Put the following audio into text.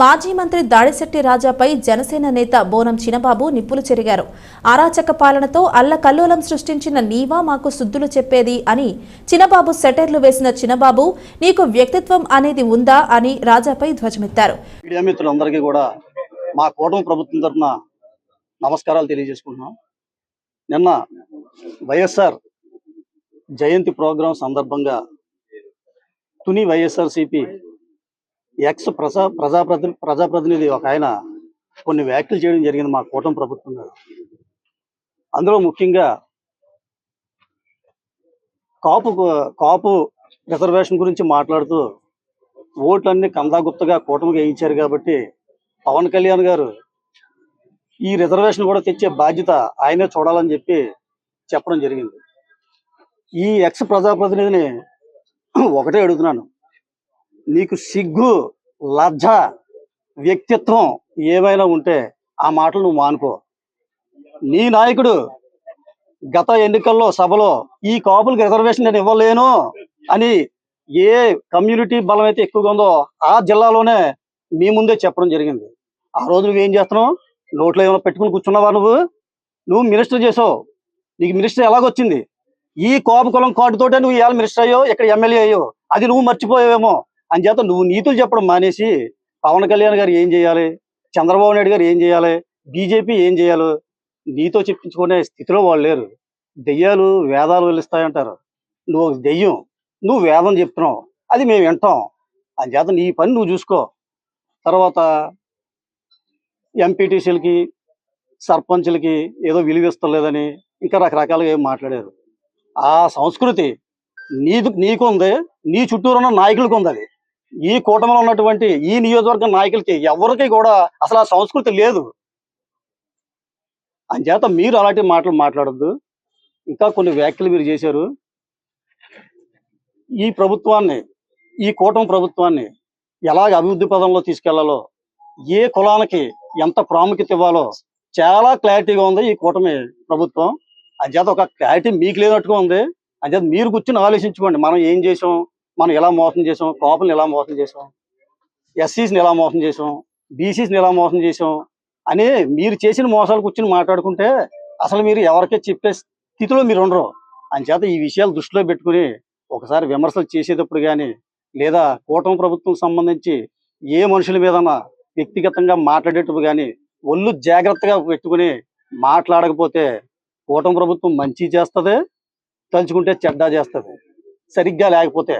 మాజీ మంత్రి దాడిశెట్టి రాజాపై జనసేన నేత బోనం చినబాబు నిప్పులు చెరిగారు. అరాచక పాలనతో అల్లకల్లోలం సృష్టించిన నీవా మాకు శుద్ధులు చెప్పేది అని చినబాబు సెటర్లు వేసిన చినబాబు నీకు వ్యక్తిత్వం అనేది ఉందా అని రాజాపై ధ్వజమెత్తారు. మిత్రులందరికీ కూడా మా కూటమి ప్రభుత్వం తరఫున నమస్కారాలు తెలియజేసుకుంటున్నాం. నిన్న వైఎస్ఆర్ జయంతి ప్రోగ్రాం సందర్భంగా తుని వైఎస్ఆర్సిపి ఎక్స్ ప్రజా ప్రజాప్రతి ప్రజాప్రతినిధి ఒక ఆయన కొన్ని వ్యాఖ్యలు చేయడం జరిగింది మా కూటమి ప్రభుత్వం మీద అందులో ముఖ్యంగా కాపు కాపు రిజర్వేషన్ గురించి మాట్లాడుతూ ఓట్లన్నీ కందాగుప్తగా కూటమికి వేయించారు కాబట్టి పవన్ కళ్యాణ్ గారు ఈ రిజర్వేషన్ కూడా తెచ్చే బాధ్యత ఆయనే చూడాలని చెప్పి చెప్పడం జరిగింది. ఈ ఎక్స్ ప్రజాప్రతినిధిని ఒకటే అడుగుతున్నాను. నీకు సిగ్గు లజ్జ వ్యక్తిత్వం ఏమైనా ఉంటే ఆ మాటలు నువ్వు మానుకో. నీ నాయకుడు గత ఎన్నికల్లో సభలో ఈ కాపులకు రిజర్వేషన్ నేను ఇవ్వలేను అని ఏ కమ్యూనిటీ బలం అయితే ఎక్కువగా ఉందో ఆ జిల్లాలోనే మీ ముందే చెప్పడం జరిగింది. ఆ రోజు నువ్వేం చేస్తున్నావు? నోట్లో ఏమైనా పెట్టుకుని కూర్చున్నావా నువ్వు? నువ్వు మినిస్టర్ చేసావు. నీకు మినిస్టర్ ఎలాగొచ్చింది? ఈ కోపకులం కార్డుతోటే నువ్వు ఇవాళ మినిస్టర్ అయ్యో ఇక్కడ ఎమ్మెల్యే అయ్యో అది నువ్వు మర్చిపోయావేమో. అని చేత నువ్వు నీతులు చెప్పడం మానేసి పవన్ కళ్యాణ్ గారు ఏం చేయాలి? చంద్రబాబు నాయుడు గారు ఏం చేయాలి? బీజేపీ ఏం చేయాలి? నీతో చెప్పించుకునే స్థితిలో వాళ్ళు లేరు. దెయ్యాలు వేదాలు వెలుస్తాయంటారు. నువ్వు ఒక దెయ్యం. నువ్వు వేదం చెప్తున్నావు. అది మేము వింటాం. అని చేత నీ పని నువ్వు చూసుకో. తర్వాత ఎంపీటీసీలకి సర్పంచ్లకి ఏదో విలువిస్తలేదని ఇంకా రకరకాలుగా ఏం మాట్లాడారు. ఆ సంస్కృతి నీదు నీకు ఉంది నీ చుట్టూరు ఉన్న నాయకులకు ఉంది అది. ఈ కూటమిలో ఉన్నటువంటి ఈ నియోజకవర్గ నాయకులకి ఎవరికి కూడా అసలు ఆ సంస్కృతి లేదు. అంచేత మీరు అలాంటి మాటలు మాట్లాడద్దు. ఇంకా కొన్ని వ్యాఖ్యలు మీరు చేశారు. ఈ ప్రభుత్వాన్ని ఈ కూటమి ప్రభుత్వాన్ని ఎలాగ అభివృద్ధి పదంలో తీసుకెళ్ళాలో ఏ కులానికి ఎంత ప్రాముఖ్యత ఇవ్వాలో చాలా క్లారిటీగా ఉంది ఈ కూటమి ప్రభుత్వం. అంచేత ఒక క్లారిటీ మీకు లేనట్టుగా ఉంది. అంచేత మీరు కూర్చుని ఆలోచించుకోండి మనం ఏం చేసాం మనం ఎలా మోసం చేసాం కాపుల్ని ఎలా మోసం చేసాం ఎస్సీస్ని ఎలా మోసం చేసాం బీసీస్ని ఎలా మోసం చేసాం అని మీరు చేసిన మోసాలు కూర్చొని మాట్లాడుకుంటే అసలు మీరు ఎవరికే చెప్పే స్థితిలో మీరు ఉండరు. అంచేత ఈ విషయాలు దృష్టిలో పెట్టుకుని ఒకసారి విమర్శలు చేసేటప్పుడు కానీ లేదా కూటమి ప్రభుత్వం సంబంధించి ఏ మనుషుల మీదన్నా వ్యక్తిగతంగా మాట్లాడేటప్పుడు కానీ ఒళ్ళు జాగ్రత్తగా పెట్టుకుని మాట్లాడకపోతే కూటమి ప్రభుత్వం మంచి చేస్తుంది తలుచుకుంటే చెడ్డ చేస్తుంది. సరిగ్గా లేకపోతే